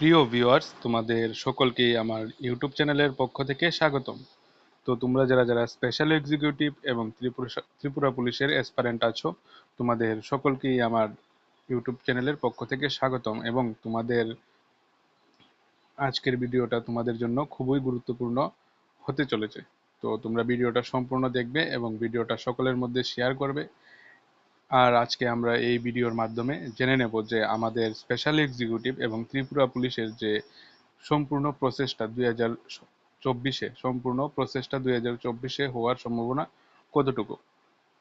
প্রিয় ভিউয়ার্স তোমাদের সকলকেই আমার ইউটিউব চ্যানেলের পক্ষ থেকে স্বাগতম। তো তোমরা যারা যারা স্পেশাল এক্সিকিউটিভ এবং ত্রিপুরা ত্রিপুরা পুলিশের অ্যাসপারেন্ট আছো, তোমাদের সকলকেই আমার ইউটিউব চ্যানেলের পক্ষ থেকে স্বাগতম এবং তোমাদের আজকের ভিডিওটা তোমাদের জন্য খুবই গুরুত্বপূর্ণ হতে চলেছে। তো তোমরা ভিডিওটা সম্পূর্ণ দেখবে এবং ভিডিওটা সকলের মধ্যে শেয়ার করবে। আর আজকে আমরা এই ভিডিওর মাধ্যমে জেনে নেব যে আমাদের স্পেশাল এক্সিকিউটিভ এবং ত্রিপুরা পুলিশের যে সম্পূর্ণ প্রসেসটা দুই হাজার চব্বিশে, সম্পূর্ণ প্রসেসটা দুই হাজার চব্বিশে হওয়ার সম্ভাবনা কতটুকু?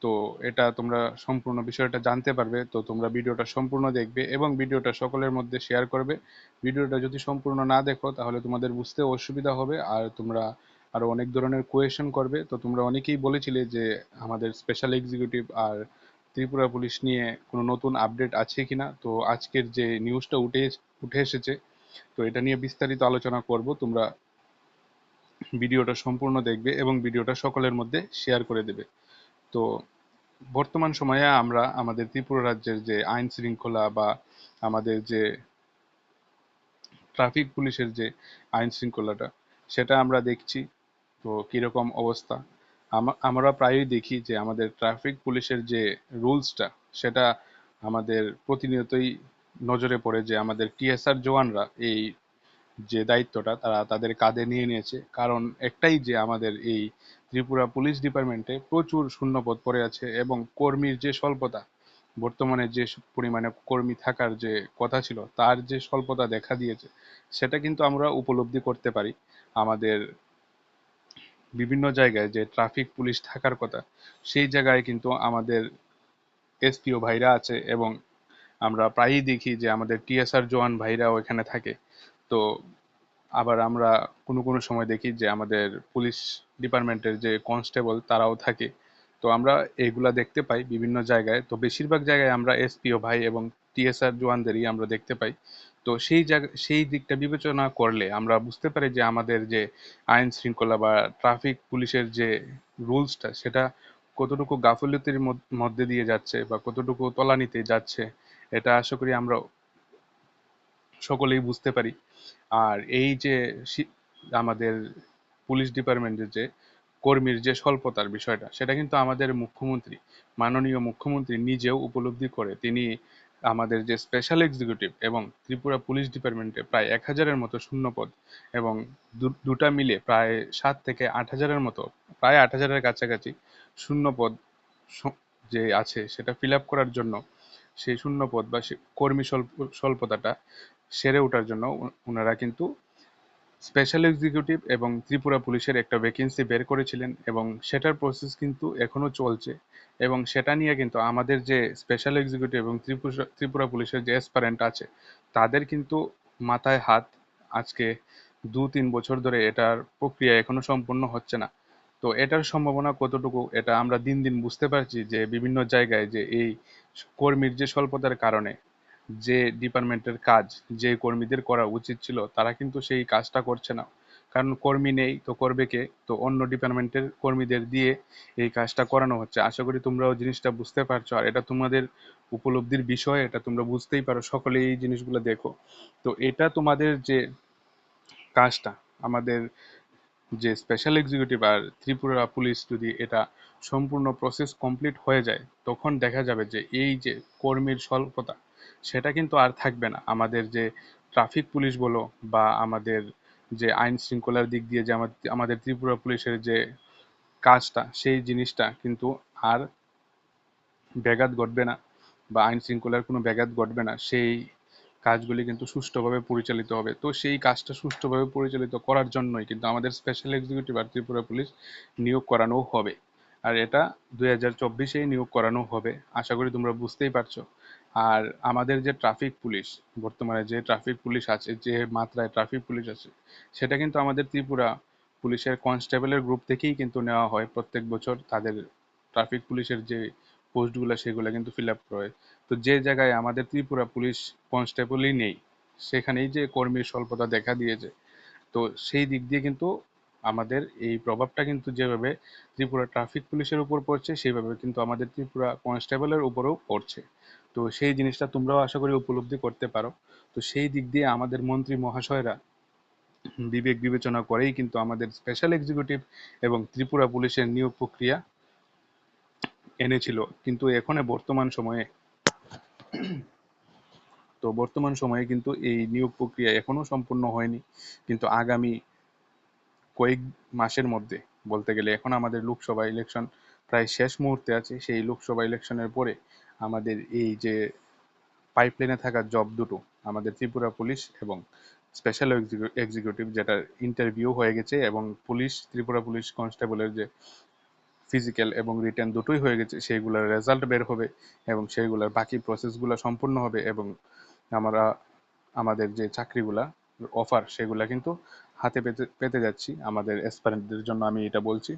তো এটা তোমরা সম্পূর্ণ বিষয়টা জানতে পারবে, তো তোমরা ভিডিওটা সম্পূর্ণ দেখবে এবং ভিডিওটা সকলের মধ্যে শেয়ার করবে। ভিডিওটা যদি সম্পূর্ণ না দেখো, তাহলে তোমাদের বুঝতে অসুবিধা হবে আর তোমরা আরও অনেক ধরনের কোয়েশন করবে। তো তোমরা অনেকেই বলেছিলে যে আমাদের স্পেশাল এক্সিকিউটিভ আর ত্রিপুরা পুলিশ নিয়ে কোনো নতুন আপডেট আছে কিনা? তো আজকের যে নিউজটা উঠে উঠে এসেছে, তো এটা নিয়ে বিস্তারিত আলোচনা করব। তোমরা ভিডিওটা সম্পূর্ণ দেখবে এবং ভিডিওটা সকলের মধ্যে শেয়ার করে দেবে। তো বর্তমান সময়ে আমরা আমাদের ত্রিপুরা রাজ্যের যে আইন শৃঙ্খলা বা আমাদের যে ট্রাফিক পুলিশের যে আইন শৃঙ্খলাটা, সেটা আমরা দেখছি। তো কীরকম অবস্থা? আমরা প্রায়ই দেখি যে আমাদের ট্রাফিক পুলিশের যে রুলসটা, সেটা আমাদের প্রতিনিয়তই নজরে পড়ে যে আমাদের টিএসআর জওয়ানরা এই যে দায়িত্বটা তারা তাদের কাঁধে নিয়ে নিয়েছে। কারণ একটাই যে আমাদের এই ত্রিপুরা পুলিশ ডিপার্টমেন্টে প্রচুর শূন্যপদ পড়ে আছে এবং কর্মীর যে স্বল্পতা, বর্তমানে যে পরিমাণে কর্মী থাকার যে কথা ছিল, তার যে স্বল্পতা দেখা দিয়েছে, সেটা কিন্তু আমরা উপলব্ধি করতে পারি। আমাদের বিভিন্ন জায়গায় যে ট্রাফিক পুলিশ থাকার কথা, সেই জায়গায় কিন্তু আমাদের এসপিও ভাইরা আছে এবং আমরা প্রায়ই দেখি যে আমাদের টিএসআর জওয়ান ভাইরাও এখানে থাকে। তো আবার আমরা কোনো কোনো সময় দেখি যে আমাদের পুলিশ ডিপার্টমেন্টের যে কনস্টেবল তারাও থাকে। তো আমরা এগুলা দেখতে পাই বিভিন্ন জায়গায়। তো বেশিরভাগ জায়গায় আমরা এসপিও ভাই এবং টিএসআর জওয়ানদেরই আমরা দেখতে পাই। তো সেই জায়গা, সেই দিকটা বিবেচনা করলে আমরা বুঝতে পারি যে আমাদের যে আইন শৃঙ্খলা বা ট্রাফিক পুলিশের যে রুলসটা, সেটা কতটুকু গাফিলতির মধ্যে দিয়ে যাচ্ছে বা কতটুকু তলানিতে যাচ্ছে, এটা আশা করি আমরা সকলেই বুঝতে পারি। আর এই যে আমাদের পুলিশ ডিপার্টমেন্টের যে কর্মীর যে স্বল্পতার বিষয়টা, সেটা কিন্তু আমাদের মুখ্যমন্ত্রী, মাননীয় মুখ্যমন্ত্রী নিজেও উপলব্ধি করে, তিনি আমাদের যে স্পেশাল এক্সিকিউটিভ এবং ত্রিপুরা পুলিশ ডিপার্টমেন্টে প্রায় এক হাজারের মতো শূন্য পদ এবং দুটা মিলে প্রায় সাত থেকে আট হাজারের মতো, প্রায় আট হাজারের কাছাকাছি শূন্যপদ যে আছে সেটা ফিল আপ করার জন্য সেই শূন্যপদ বা কর্মী স্বল্প, স্বল্পতাটা সেরে ওঠার জন্য ওনারা কিন্তু স্পেশাল এক্সিকিউটিভ এবং ত্রিপুরা পুলিশের একটা ভ্যাকেন্সি বের করেছিলেন এবং সেটার প্রসেস কিন্তু এখনও চলছে এবং সেটা নিয়ে কিন্তু আমাদের যে স্পেশাল এক্সিকিউটিভ এবং ত্রিপুরা ত্রিপুরা পুলিশের যে এসপারেন্ট আছে, তাদের কিন্তু মাথায় হাত আজকে দু তিন বছর ধরে এটার প্রক্রিয়া এখনও সম্পূর্ণ হচ্ছে না। তো এটার সম্ভাবনা কতটুকু এটা আমরা দিন দিন বুঝতে পারছি যে বিভিন্ন জায়গায় যে এই কর্মীর যে স্বল্পতার কারণে যে ডিপার্টমেন্টের কাজ যে কর্মীদের করা উচিত ছিল, তারা কিন্তু সেই কাজটা করছে না। কারণ কর্মী নেই তো করবে কে? তো অন্য ডিপার্টমেন্টের কর্মীদের দিয়ে এই কাজটা করানো হচ্ছে। আশা করি তোমরাও জিনিসটা বুঝতে পারছ। আর এটা তোমাদের উপলব্ধির বিষয়, এটা তোমরা বুঝতেই পারো। সকলে এই জিনিসগুলো দেখো। তো এটা তোমাদের যে কাজটা, আমাদের যে স্পেশাল এক্সিকিউটিভ আর ত্রিপুরা পুলিশ যদি এটা সম্পূর্ণ প্রসেস কমপ্লিট হয়ে যায়, তখন দেখা যাবে যে এই যে কর্মীর স্বল্পতা সেটা কিন্তু আর থাকবে না। আমাদের যে ট্রাফিক পুলিশ বলো বা আমাদের যে আইন শৃঙ্খলার দিক দিয়ে যে আমাদের ত্রিপুরা পুলিশের যে কাজটা, সেই জিনিসটা কিন্তু আর ব্যাঘাত ঘটবে না বা আইন শৃঙ্খলার কোনো ব্যাঘাত ঘটবে না। সেই কাজগুলি কিন্তু সুষ্ঠুভাবে পরিচালিত হবে। তো সেই কাজটা সুষ্ঠুভাবে পরিচালিত করার জন্যই কিন্তু আমাদের স্পেশাল এক্সিকিউটিভ আর ত্রিপুরা পুলিশ নিয়োগ করানো হবে। আর এটা দুই হাজার চব্বিশেই নিয়োগ করানো হবে। আশা করি তোমরা বুঝতেই পারছ। আর আমাদের যে ট্রাফিক পুলিশ বর্তমানে যে ট্রাফিক পুলিশ আছে, যে মাত্রায় ট্রাফিক পুলিশ আছে, সেটা কিন্তু আমাদের ত্রিপুরা পুলিশের কনস্টেবলের গ্রুপ থেকেই কিন্তু নেওয়া হয়। প্রত্যেক বছর তাদের ট্রাফিক পুলিশের যে পোস্টগুলো সেগুলো কিন্তু ফিল আপ করে। তো যে জায়গায় আমাদের ত্রিপুরা পুলিশ কনস্টেবলই নেই, সেখানেই যে কর্মীর স্বল্পতা দেখা দিয়েছে, তো সেই দিক দিয়ে কিন্তু আমাদের এই প্রভাবটা কিন্তু যেভাবে ত্রিপুরা ট্রাফিক পুলিশের উপর পড়ছে, সেইভাবে কিন্তু আমাদের ত্রিপুরা কনস্টেবলের উপরেও পড়ছে। তো সেই জিনিসটা তোমরাও আশা করি উপলব্ধি করতে পারো। তো সেই দিক দিয়ে আমাদের মন্ত্রী মহাশয়রা বিবেক বিবেচনা করেই কিন্তু আমাদের স্পেশাল এক্সিকিউটিভ এবং ত্রিপুরা পুলিশের নিয়োগ প্রক্রিয়া এনেছিল। কিন্তু এখন বর্তমান সময়ে তো বর্তমান সময়ে কিন্তু এই নিয়োগ প্রক্রিয়া এখনও সম্পূর্ণ হয়নি। কিন্তু আগামী কয়েক মাসের মধ্যে, বলতে গেলে এখন আমাদের লোকসভা ইলেকশন প্রায় শেষ মুহূর্তে আছে, সেই লোকসভা ইলেকশনের পরে আমাদের এই যে পাইপলাইনে থাকা জব দুটো, আমাদের ত্রিপুরা পুলিশ এবং স্পেশাল এক্সিকিউটিভ যেটার ইন্টারভিউ হয়ে গেছে এবং পুলিশ, ত্রিপুরা পুলিশ কনস্টেবলের যে ফিজিক্যাল এবং রিটার্ন দুটোই হয়ে গেছে, সেইগুলোর রেজাল্ট বের হবে এবং সেইগুলোর বাকি প্রসেসগুলো সম্পূর্ণ হবে এবং আমরা, আমাদের যে চাকরিগুলা অফার সেগুলা কিন্তু হাতে পেতে পেতে যাচ্ছি আমাদের অ্যাসপারেন্টদের জন্য আমি এটা বলছি।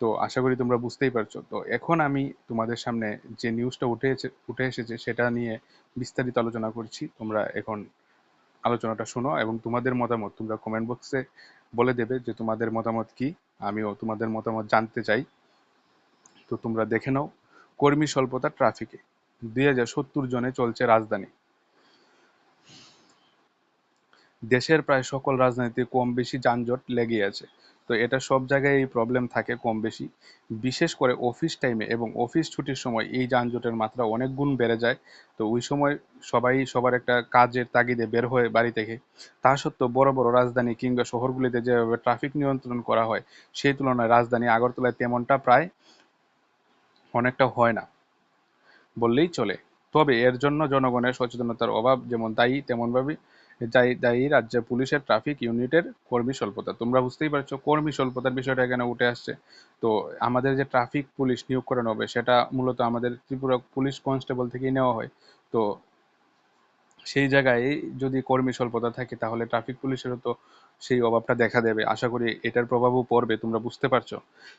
তো আশা করি তোমরা বুঝতেই পারছ। তো এখন আমি তোমাদের সামনে যে নিউজটা উঠে উঠে এসেছে সেটা নিয়ে বিস্তারিত আলোচনা করছি। তোমরা এখন আলোচনাটা শোনো এবং তোমাদের মতামত তোমরা কমেন্ট বক্সে বলে দেবে যে তোমাদের মতামত কি, আমিও তোমাদের মতামত জানতে চাই। তো তোমরা দেখে নাও। কর্মী স্বল্পতা ট্রাফিকে দুই হাজার সত্তর জনে চলছে রাজধানী। দেশের প্রায় সকল রাজনীতি কম বেশি যানজট লেগে আছে। তো এটা সব জায়গায় এই প্রবলেম থাকে কম বেশি। বিশেষ করে অফিস টাইমে এবং অফিস ছুটির সময় এই যানজটের মাত্রা অনেক গুণ বেড়ে যায়। তো ওই সময় সবাই সবার একটা কাজের তাগিদে বের হয়ে বাড়ি থেকে। তা সত্ত্বেও বড় বড় রাজধানী কিংবা শহরগুলিতে যেভাবে ট্রাফিক নিয়ন্ত্রণ করা হয়, সেই তুলনায় রাজধানী আগরতলায় তেমনটা প্রায় অনেকটা হয় না বললেই চলে। তবে এর জন্য জনগণের সচেতনতার অভাব যেমন দায়ী তেমনভাবে দায়ী রাজ্যের পুলিশের ট্রাফিক ইউনিটের কর্মী স্বল্পতা। তোমরা বুঝতেই পারছ, কর্মী স্বল্পতার বিষয়টা এখানে উঠে আসছে। তো আমাদের যে ট্রাফিক পুলিশ নিয়োগ করানো হবে, সেটা মূলত আমাদের ত্রিপুরা পুলিশ কনস্টেবল থেকেই নেওয়া হয়। তো সেই জায়গায় যদি কর্মী স্বল্পতা থাকে, তাহলে ট্রাফিক পুলিশেরও তো সেই অভাবটা দেখা দেবে। আশা করি এটার প্রভাবও পড়বে, তোমরা বুঝতে পারছ।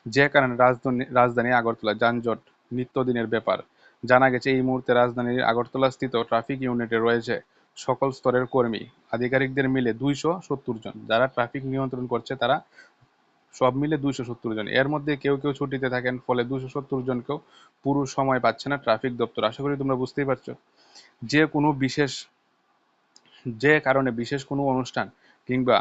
যে কারণে রাজধানী রাজধানী আগরতলা, যানজট নিত্যদিনের ব্যাপার। জানা গেছে, এই মুহূর্তে রাজধানীর আগরতলা স্থিত ট্রাফিক ইউনিটে রয়েছে সকল স্তরের কর্মী, আধিকারিকদের মিলে দুইশো সত্তর জন। যারা ট্রাফিক নিয়ন্ত্রণ করছে, তারা সব মিলে দুইশো সত্তর জন। এর মধ্যে কেউ কেউ ছুটিতে থাকেন, ফলে দুইশো সত্তর জনকেও পুরো সময় পাচ্ছে না ট্রাফিক দপ্তর। আশা করি তোমরা বুঝতেই পারছ। যে কোনো বিশেষ, যে কারণে বিশেষ কোনো অনুষ্ঠান কিংবা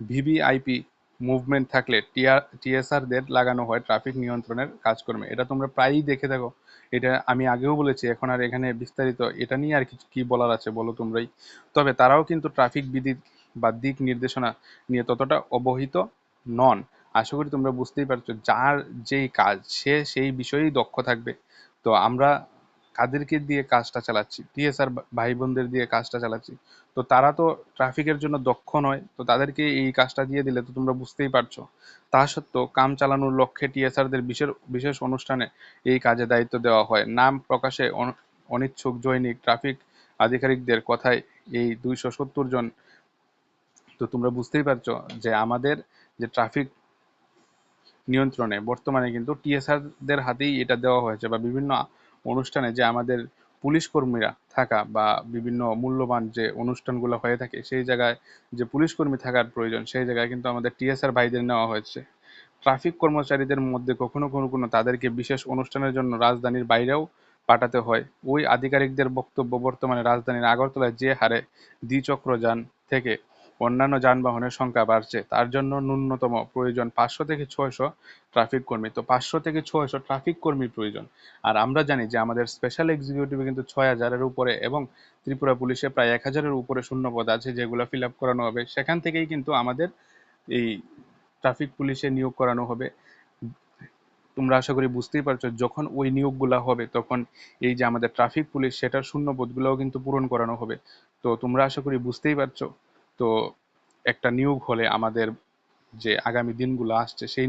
ভিভিআইপি মুভমেন্ট থাকলে টিআর টিএসআরদের লাগানো হয় ট্রাফিক নিয়ন্ত্রণের কাজকর্মে। এটা তোমরা প্রায়ই দেখে থাকো। এটা আমি আগেও বলেছি, এখন আর এখানে বিস্তারিত এটা নিয়ে আর কিছু কি বলার আছে বলো তোমরাই। তবে তারাও কিন্তু ট্রাফিক বিধি বা দিক নির্দেশনা নিয়ে ততটা অবহিত নন। আশা করি তোমরা বুঝতেই পারছ, যার যেই কাজ, সে সেই বিষয়েই দক্ষ থাকবে। তো আমরা কাদেরকে দিয়ে কাজটা চালাচ্ছি, টিএসআর ভাই বোনদের দিয়ে কাজটা চালাচ্ছি। তো তারা তো ট্রাফিকের জন্য দক্ষ নয়, তো তাদেরকে এই কাজটা দিয়ে দিলে তো তোমরা বুঝতেই পারছ। তা সত্ত্বেও কাম চালানোর লক্ষ্যে টিএসআরদের বিশেষ বিশেষ অনুষ্ঠানে এই কাজে দায়িত্ব দেওয়া হয়। নাম প্রকাশে অনিচ্ছুক জৈনিক, ট্রাফিক আধিকারিকদের কথায় এই দুইশো সত্তর জন। তো তোমরা বুঝতেই পারছ যে আমাদের যে ট্রাফিক নিয়ন্ত্রণে বর্তমানে কিন্তু টিএসআরদের হাতেই এটা দেওয়া হয়েছে বা বিভিন্ন অনুষ্ঠানে যে আমাদের পুলিশ কর্মীরা থাকা বা বিভিন্ন মূল্যবান যে অনুষ্ঠানগুলো হয়ে থাকে, সেই জায়গায় যে পুলিশ কর্মী থাকার প্রয়োজন, সেই জায়গায় কিন্তু আমাদের টিএসআর ভাইদের নেওয়া হয়েছে। ট্রাফিক কর্মচারীদের মধ্যে কখনো কোনো কোনো তাদেরকে বিশেষ অনুষ্ঠানের জন্য রাজধানীর বাইরেও পাঠাতে হয়। ওই আধিকারিকদের বক্তব্য বর্তমানে রাজধানীর আগরতলায় যে হারে দ্বিচক্রযান থেকে অন্যান্য যানবাহনের সংখ্যা বাড়ছে। তার জন্য ন্যূনতম প্রয়োজন পাঁচশো থেকে ছয়শো ট্রাফিক কর্মী। তো পাঁচশো থেকে ছয়শো ট্রাফিক কর্মীর প্রয়োজন। আর আমরা জানি যে আমাদের স্পেশাল এক্সিকিউটিভে কিন্তু ছয় হাজারের উপরে এবং ত্রিপুরা পুলিশে প্রায় এক হাজারের উপরে শূন্যপদ আছে যেগুলো ফিল আপ করানো হবে। সেখান থেকেই কিন্তু আমাদের এই ট্রাফিক পুলিশে নিয়োগ করানো হবে। তোমরা আশা করি বুঝতেই পারছ, যখন ওই নিয়োগগুলো হবে, তখন এই যে আমাদের ট্রাফিক পুলিশ, সেটার শূন্য পদগুলোও কিন্তু পূরণ করানো হবে। তো তোমরা আশা করি বুঝতেই পারছ। তো একটা নিয়োগ হলে আমাদের যে আগামী দিনগুলো আসছে, সেই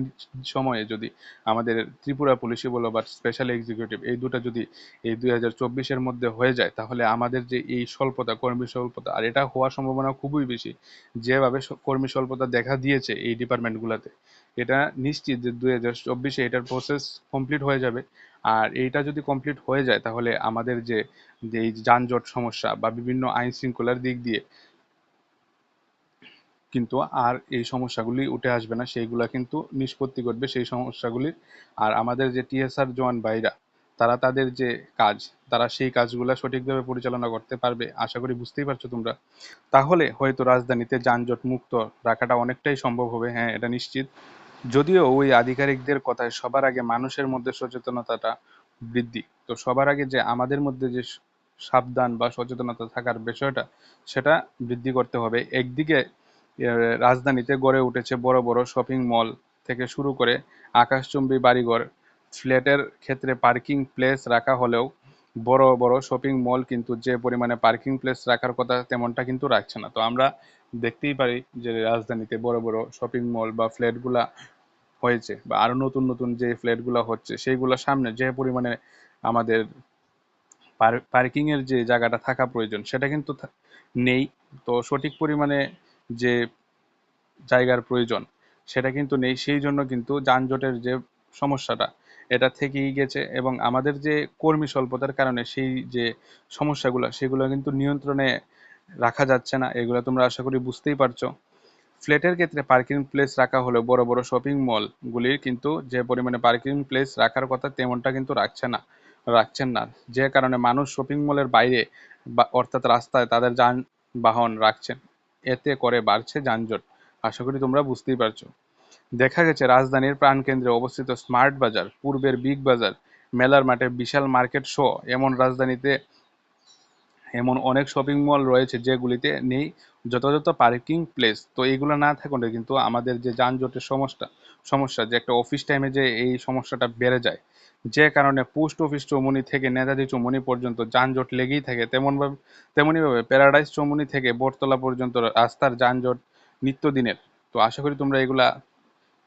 সময়ে যদি আমাদের ত্রিপুরা পুলিশই বলো বা স্পেশাল এক্সিকিউটিভ এই দুটো যদি এই দুই হাজার চব্বিশের মধ্যে হয়ে যায়, তাহলে আমাদের যে এই স্বল্পতা, কর্মী স্বল্পতা, আর এটা হওয়ার সম্ভাবনা খুবই বেশি। যেভাবে কর্মী স্বল্পতা দেখা দিয়েছে এই ডিপার্টমেন্টগুলোতে, এটা নিশ্চিত যে দুই হাজার চব্বিশে এটার প্রসেস কমপ্লিট হয়ে যাবে। আর এইটা যদি কমপ্লিট হয়ে যায়, তাহলে আমাদের যে এই যানজট সমস্যা বা বিভিন্ন আইন শৃঙ্খলার দিক দিয়ে কিন্তু আর এই সমস্যাগুলি উঠে আসবে না, সেইগুলা কিন্তু নিষ্পত্তি ঘটবে, সেই সমস্যাগুলির। আর আমাদের যে টিএসআর জওয়ান ভাইরা, তারা তাদের যে কাজ, তারা সেই কাজগুলো সঠিকভাবে পরিচালনা করতে পারবে, আশা করি বুঝতেই পারছ তোমরা। তাহলে হয়তো রাজধানীতে যানজট মুক্ত রাখাটা অনেকটাই সম্ভব হবে হ্যাঁ এটা নিশ্চিত। যদিও ওই আধিকারিকদের কথায় সবার আগে মানুষের মধ্যে সচেতনতাটা বৃদ্ধি। তো সবার আগে যে আমাদের মধ্যে যে সাবধান বা সচেতনতা থাকার বিষয়টা, সেটা বৃদ্ধি করতে হবে। একদিকে রাজধানীতে গড়ে উঠেছে বড় বড় শপিং মল থেকে শুরু করে আকাশচুম্বী বাড়িঘর। ফ্ল্যাটের ক্ষেত্রে পার্কিং প্লেস রাখা হলেও বড় বড় শপিং মল কিন্তু যে পরিমাণে পার্কিং প্লেস রাখার কথা তেমনটা কিন্তু রাখছে না। তো আমরা দেখতেই পারি যে রাজধানীতে বড় বড় শপিং মল বা ফ্ল্যাটগুলা হয়েছে বা আরও নতুন নতুন যে ফ্ল্যাটগুলো হচ্ছে সেইগুলোর সামনে যে পরিমাণে আমাদের পার্কিং এর যে জায়গাটা থাকা প্রয়োজন সেটা কিন্তু নেই। তো সঠিক পরিমাণে যে জায়গার প্রয়োজন, সেটা কিন্তু নেই। সেই জন্য কিন্তু যানজটের যে সমস্যাটা, এটা থেকেই গেছে এবং আমাদের যে কর্মী স্বল্পতার কারণে সেই যে সমস্যাগুলো, সেগুলো কিন্তু নিয়ন্ত্রণে রাখা যাচ্ছে না। এগুলো তোমরা আশা করি বুঝতেই পারছ। ফ্ল্যাটের ক্ষেত্রে পার্কিং প্লেস রাখা হলেও বড় বড় শপিং মলগুলির কিন্তু যে পরিমাণে পার্কিং প্লেস রাখার কথা তেমনটা কিন্তু রাখছে না, রাখছেন না। যে কারণে মানুষ শপিং মলের বাইরে বা, অর্থাৎ রাস্তায় তাদের যানবাহন রাখছেন। এতে করে বাড়ছে যানজট। আশা করি তোমরা বুঝতেই পারছ। দেখা গেছে রাজধানীর প্রাণকেন্দ্রে অবস্থিত স্মার্ট বাজার, পূর্বের বিগ বাজার, মেলার মাঠে বিশাল মার্কেট শো, এমন রাজধানীতে এমন অনেক শপিং মল রয়েছে যেগুলিতে নেই যথাযথ পার্কিং প্লেস। তো এইগুলো না থাকলে কিন্তু আমাদের যে যানজটের সমস্যা সমস্যা যে একটা অফিস টাইমে যে এই সমস্যাটা বেড়ে যায় যে কারণে পোস্ট অফিস চৌমুনি থেকে নেতাজি চৌমুনি পর্যন্ত যানজট লেগেই থাকে। তেমনভাবে, তেমনইভাবে প্যারাডাইস চৌমুনি থেকে বটতলা পর্যন্ত রাস্তার যানজট নিত্যদিনের। তো আশা করি তোমরা এগুলা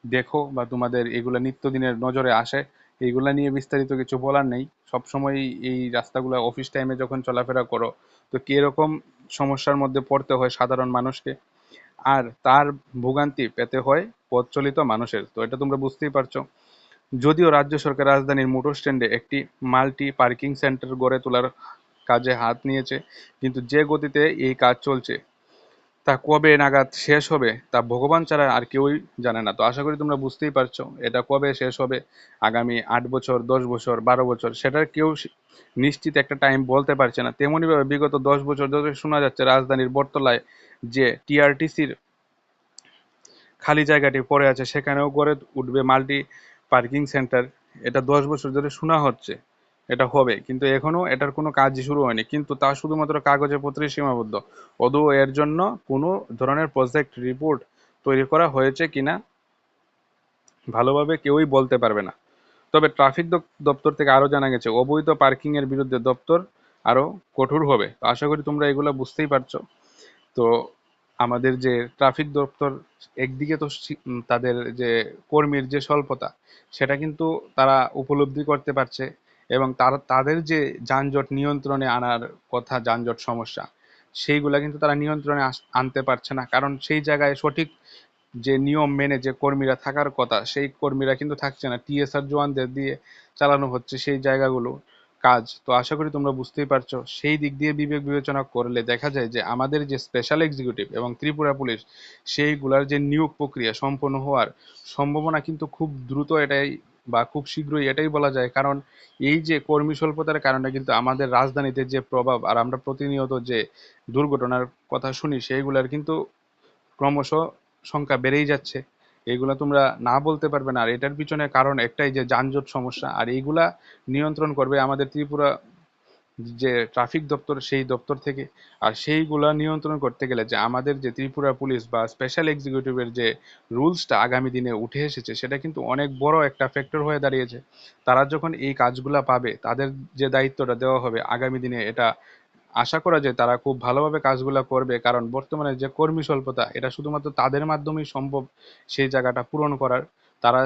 দেখো বা তোমাদের এগুলা নিত্যদিনের নজরে আসে। এইগুলা নিয়ে বিস্তারিত কিছু বলার নেই। সবসময় এই রাস্তাগুলো অফিস টাইমে যখন চলাফেরা করো, তো কীরকম সমস্যার মধ্যে পড়তে হয় সাধারণ মানুষকে? আর তার ভোগান্তি পেতে হয় পথ চলিত মানুষের। তো এটা তোমরা বুঝতেই পারছ। যদিও রাজ্য সরকার রাজধানীর মোটর স্ট্যান্ডে একটি মাল্টি পার্কিং সেন্টার গড়ে তোলার কাজে হাত নিয়েছে, কিন্তু যে গতিতে এই কাজ চলছে, তা কবে নাগাদ শেষ হবে, তা ভগবান ছাড়া আর কেউই জানে না। তো আশা করি তোমরা বুঝতেই পারছ, এটা কবে শেষ হবে, আগামী আট বছর, দশ বছর, বারো বছর, সেটার কেউ নিশ্চিত একটা টাইম বলতে পারছে না। তেমনইভাবে বিগত দশ বছর ধরে শোনা যাচ্ছে রাজধানীর বটতলায় যে টিআরটিসির খালি জায়গাটি পড়ে আছে, সেখানেও গড়ে উঠবে মাল্টি পার্কিং সেন্টার, এটা দশ বছর ধরে শোনা হচ্ছে, এটা হবে। কিন্তু এখনও এটার কোনো কাজই শুরু হয়নি। কিন্তু তা শুধুমাত্র কাগজে পত্রে সীমাবদ্ধ। অদৌ এর জন্য কোনো ধরনের প্রজেক্ট রিপোর্ট তৈরি করা হয়েছে কিনা ভালোভাবে কেউই বলতে পারবে না। তবে ট্রাফিক দপ্তর থেকে আরও জানা গেছে, অবৈধ পার্কিং এর বিরুদ্ধে দপ্তর আরও কঠোর হবে। আশা করি তোমরা এগুলো বুঝতেই পারছ। তো আমাদের যে ট্রাফিক দপ্তর একদিকে তো তাদের যে কর্মীর যে স্বল্পতা, সেটা কিন্তু তারা উপলব্ধি করতে পারছে এবং তার, তাদের যে যানজট নিয়ন্ত্রণে আনার কথা, যানজট সমস্যা, সেইগুলা কিন্তু তারা নিয়ন্ত্রণে আনতে পারছে না। কারণ সেই জায়গায় সঠিক যে নিয়ম মেনে যে কর্মীরা থাকার কথা, সেই কর্মীরা কিন্তু থাকছে না। টিএসআর জওয়ানদের দিয়ে চালানো হচ্ছে সেই জায়গাগুলো। কাজ, তো আশা করি তোমরা বুঝতেই পারছ। সেই দিক দিয়ে বিবেক বিবেচনা করলে দেখা যায় যে আমাদের যে স্পেশাল এক্সিকিউটিভ এবং ত্রিপুরা পুলিশ, সেইগুলার যে নিয়োগ প্রক্রিয়া সম্পন্ন হওয়ার সম্ভাবনা কিন্তু খুব দ্রুত এটাই বা খুব শীঘ্রই এটাই বলা যায়। কারণ এই যে কর্মী স্বল্পতার কারণে কিন্তু আমাদের রাজধানীতে যে প্রভাব আর আমরা প্রতিনিয়ত যে দুর্ঘটনার কথা শুনি, সেইগুলার কিন্তু ক্রমশ সংখ্যা বেড়েই যাচ্ছে। এগুলা তোমরা না বলতে পারবে না। আর এটার পিছনে কারণ একটাই যে যানজট সমস্যা, আর এইগুলা নিয়ন্ত্রণ করবে আমাদের ত্রিপুরা যে ট্রাফিক দপ্তর, সেই দপ্তর থেকে। আর সেইগুলা নিয়ন্ত্রণ করতে গেলে যে আমাদের যে ত্রিপুরা পুলিশ বা স্পেশাল এক্সিকিউটিভের যে রুলসটা আগামী দিনে উঠে এসেছে, সেটা কিন্তু অনেক বড় একটা ফ্যাক্টর হয়ে দাঁড়িয়েছে। তারা যখন এই কাজগুলা পাবে, তাদের যে দায়িত্বটা দেওয়া হবে আগামী দিনে, এটা আশা করা যায় তারা খুব ভালোভাবে কাজগুলো করবে, কারণ বর্তমানে যে কর্মী স্বল্পতা, এটা শুধুমাত্র তাদের মাধ্যমেই সম্ভব সেই জায়গাটা পূরণ করার। তারা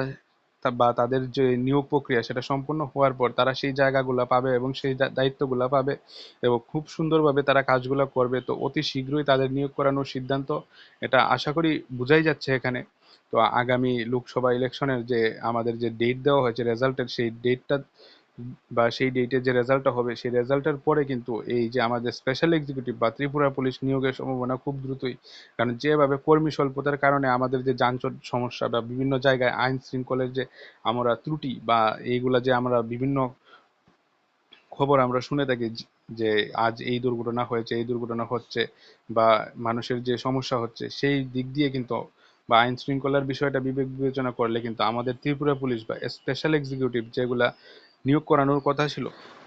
বা তাদের যে নিয়োগ প্রক্রিয়া, সেটা সম্পূর্ণ হওয়ার পর তারা সেই জায়গাগুলো পাবে এবং সেই দায়িত্বগুলো পাবে এবং খুব সুন্দরভাবে তারা কাজগুলো করবে। তো অতি শীঘ্রই তাদের নিয়োগ করানোর সিদ্ধান্ত, এটা আশা করি বোঝাই যাচ্ছে এখানে। তো আগামী লোকসভা ইলেকশনের যে আমাদের যে ডেট দেওয়া হয়েছে রেজাল্টের সেই ডেটটা বা সেই ডেটের যে রেজাল্টটা হবে, সেই রেজাল্টের পরে কিন্তু এই যে আমাদের স্পেশাল এক্সিকিউটিভ বা ত্রিপুরা পুলিশ নিয়োগের সম্ভাবনা খুব দ্রুতই। কারণ যেভাবে কর্মী স্বল্পতার কারণে আমাদের যে যানজট সমস্যা বা বিভিন্ন জায়গায় আইন শৃঙ্খলের যে আমরা ত্রুটি বা এইগুলা যে আমরা বিভিন্ন খবর আমরা শুনে থাকি যে আজ এই দুর্ঘটনা হয়েছে, এই দুর্ঘটনা হচ্ছে বা মানুষের যে সমস্যা হচ্ছে, সেই দিক দিয়ে কিন্তু বা আইন শৃঙ্খলার বিষয়টা বিবেক বিবেচনা করলে কিন্তু আমাদের ত্রিপুরা পুলিশ বা স্পেশাল এক্সিকিউটিভ যেগুলা নিয়োগ করানোর কথা ছিল।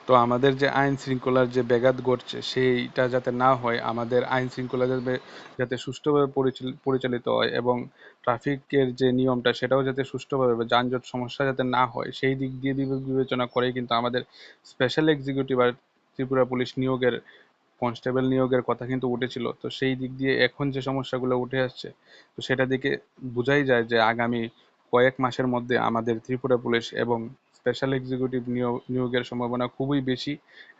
তো আমাদের যে আইন শৃঙ্খলার যে ব্যাঘাত ঘটছে, সেইটা যাতে না হয়, আমাদের আইন শৃঙ্খলা যাতে সুষ্ঠুভাবে পরিচালিত হয় এবং ট্রাফিকের যে নিয়মটা, সেটাও যাতে সুষ্ঠুভাবে যানজট সমস্যা যাতে না হয়, সেই দিক দিয়ে বিবেচনা করেই কিন্তু আমাদের স্পেশাল এক্সিকিউটিভ আর ত্রিপুরা পুলিশ নিয়োগের কনস্টেবল নিয়োগের কথা কিন্তু উঠেছিল। তো সেই দিক দিয়ে এখন যে সমস্যাগুলো উঠে আসছে, তো সেটা দিকে বোঝাই যায় যে আগামী কয়েক মাসের মধ্যে আমাদের ত্রিপুরা পুলিশ এবং স্পেশাল এক্সিকিউটিভ নিয়োগ, নিয়োগের সম্ভাবনা খুবই বেশি,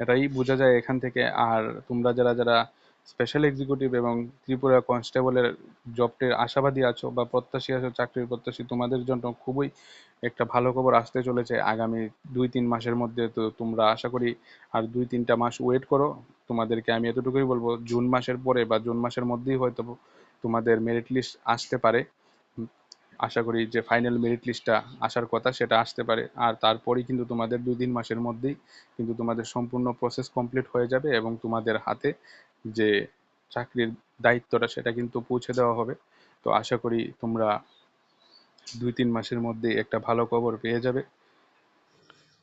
এটাই বোঝা যায় এখান থেকে। আর তোমরা যারা যারা স্পেশাল এক্সিকিউটিভ এবং ত্রিপুরা কনস্টেবলের জবটির আশাবাদী আছো বা প্রত্যাশী আছো, চাকরির প্রত্যাশী, তোমাদের জন্য খুবই একটা ভালো খবর আসতে চলেছে আগামী দুই, তিন মাসের মধ্যে। তো তোমরা আশা করি আর দুই, তিনটা মাস ওয়েট করো। তোমাদেরকে আমি এতটুকুই বলব, জুন মাসের পরে বা জুন মাসের মধ্যেই হয়তো তোমাদের মেরিট লিস্ট আসতে পারে। আশা করি যে ফাইনাল মেরিট লিস্টটা আসার কথা সেটা আসতে পারে। আর তারপরেই কিন্তু তোমাদের দুই তিন মাসের মধ্যেই কিন্তু তোমাদের সম্পূর্ণ প্রসেস কমপ্লিট হয়ে যাবে এবং তোমাদের হাতে যে চাকরির দায়িত্বটা সেটা কিন্তু পৌঁছে দেওয়া হবে। তো আশা করি তোমরা দুই তিন মাসের মধ্যেই একটা ভালো খবর পেয়ে যাবে।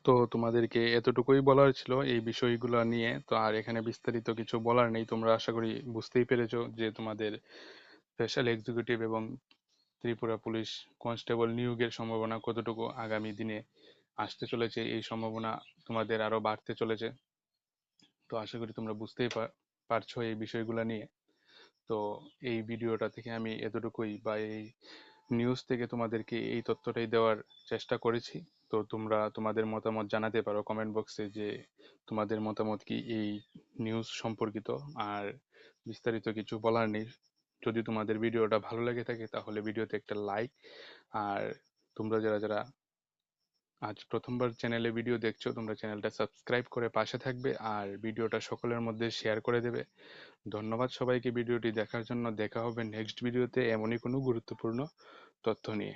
তো তোমাদেরকে এতটুকুই বলার ছিল এই বিষয়গুলো নিয়ে। তো আর এখানে বিস্তারিত কিছু বলার নেই। তোমরা আশা করি বুঝতেই পেরেছ যে তোমাদের স্পেশাল এক্সিকিউটিভ এবং ত্রিপুরা পুলিশ কনস্টেবল নিয়োগের সম্ভাবনা কতটুকু আগামী দিনে আসতে চলেছে? এই সম্ভাবনা তোমাদের আরও বাড়তে চলেছে। তো আশা করি তোমরা বুঝতেই পারছ এই বিষয়গুলো নিয়ে। তো এই ভিডিওটা থেকে আমি এতটুকুই বা এই নিউজ থেকে তোমাদেরকে এই তথ্যটাই দেওয়ার চেষ্টা করেছি। তো তোমরা তোমাদের মতামত জানাতে পারো কমেন্ট বক্সে যে তোমাদের মতামত কি এই নিউজ সম্পর্কিত। আর বিস্তারিত কিছু বলার নেই। যদি তোমাদের ভিডিওটা ভালো লেগে থাকে, তাহলে ভিডিওতে একটা লাইক আর তোমরা যারা যারা আজ প্রথমবার চ্যানেলে ভিডিও দেখছ, তোমরা চ্যানেলটা সাবস্ক্রাইব করে পাশে থাকবে আর ভিডিওটা সকলের মধ্যে শেয়ার করে দেবে। ধন্যবাদ সবাইকে, ভিডিওটি দেখার জন্য। দেখা হবে নেক্সট ভিডিওতে এমনই কোনো গুরুত্বপূর্ণ তথ্য নিয়ে।